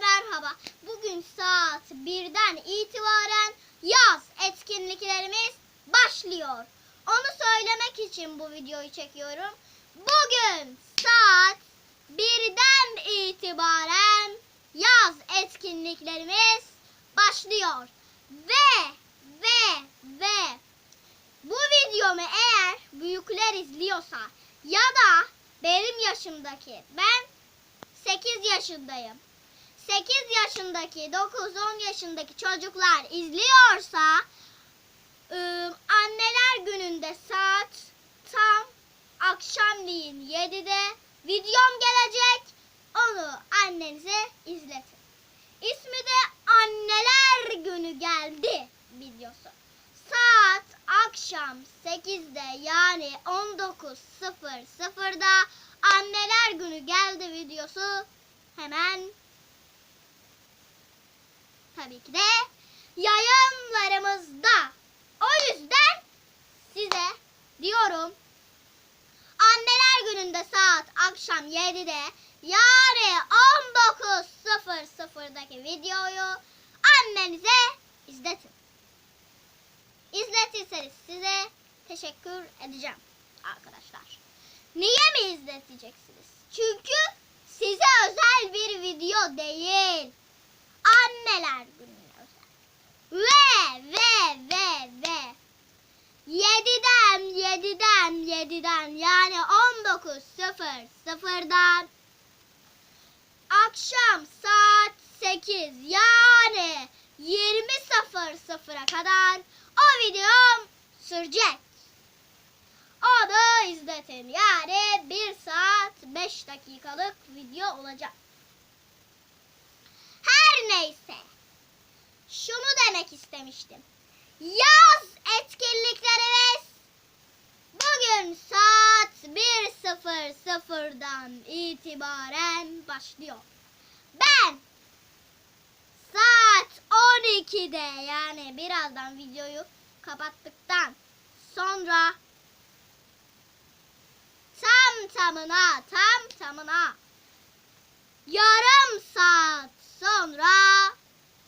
merhaba. Bugün saat 1'den itibaren yaz etkinliklerimiz başlıyor. Onu söylemek için bu videoyu çekiyorum. Bugün saat 1'den itibaren yaz etkinliklerimiz başlıyor. Ve ve ve bu videomu eğer büyükler izliyorsa ya da benim yaşımdaki ben 8 yaşındayım. 8 yaşındaki 9-10 yaşındaki çocuklar izliyorsa ıı, anneler gününde saat tam akşamleyin 7'de videom gelecek. Onu annenize izletin. İsmi de anneler günü geldi videosu. Saat akşam 8'de yani 19.00'da anneler günü geldi videosu tabii ki de yayınlarımızda. O yüzden size diyorum anneler gününde saat akşam 7'de yani 19.00'daki videoyu annenize izletin. İzletirseniz size teşekkür edeceğim arkadaşlar. Niye mi izleteceksiniz? Çünkü size özel bir video değil. Anneler gününe özel. Ve ve ve ve 7'den 7'den 7'den yani 19.00'dan akşam saat 8 yani 20.00'a kadar o videom sürecek. Onu izletin. Yani 1 saat 5 dakikalık video olacak. Her neyse. Şunu demek istemiştim. Yaz etkinliklerimiz bugün saat 1.00'dan itibaren başlıyor. Ben saat 12'de yani birazdan videoyu kapattıktan sonra tam tamına tam tamına yarım saat sonra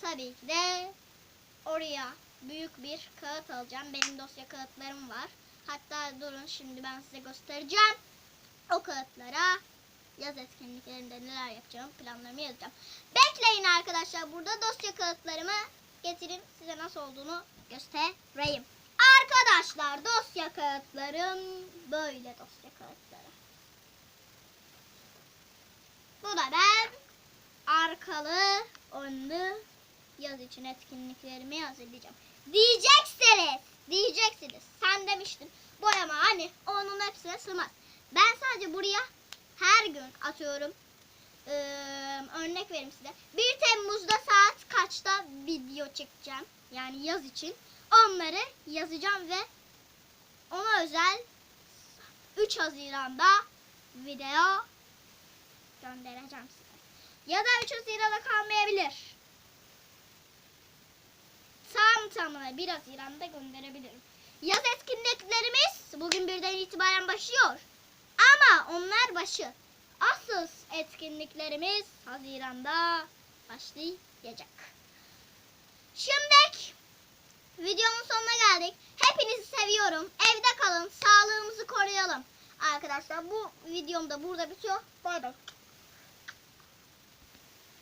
tabii ki de oraya büyük bir kağıt alacağım. Benim dosya kağıtlarım var. Hatta durun şimdi ben size göstereceğim. O kağıtlara yaz etkinliklerinde neler yapacağım planlarımı yazacağım. Bekleyin arkadaşlar burada dosya kağıtlarımı getireyim size nasıl olduğunu göstereyim. Arkadaşlar dosya kağıtlarım böyle dosya kağıtları. Bu da ben arkalı önlü yaz için etkinliklerimi hazırlayacağım. Diyeceksiniz, diyeceksiniz. Sen demiştin boyama hani onun hepsine sığmaz. Ben sadece buraya her gün atıyorum. Ee, örnek vereyim size. 1 Temmuz'da saat kaçta video çekeceğim. Yani yaz için. Onları yazacağım ve ona özel 3 Haziran'da video göndereceğim size. Ya da 3 Haziran'da kalmayabilir. Tam tamına 1 Haziran'da gönderebilirim. Yaz etkinliklerimiz bugün birden itibaren başlıyor. Ama onlar başı. Asıl etkinliklerimiz Haziran'da başlayacak. Şimdi videonun sonuna geldik. Hepinizi seviyorum. Evde kalın. Sağlığımızı koruyalım. Arkadaşlar bu videom da burada bitiyor. Bay bay.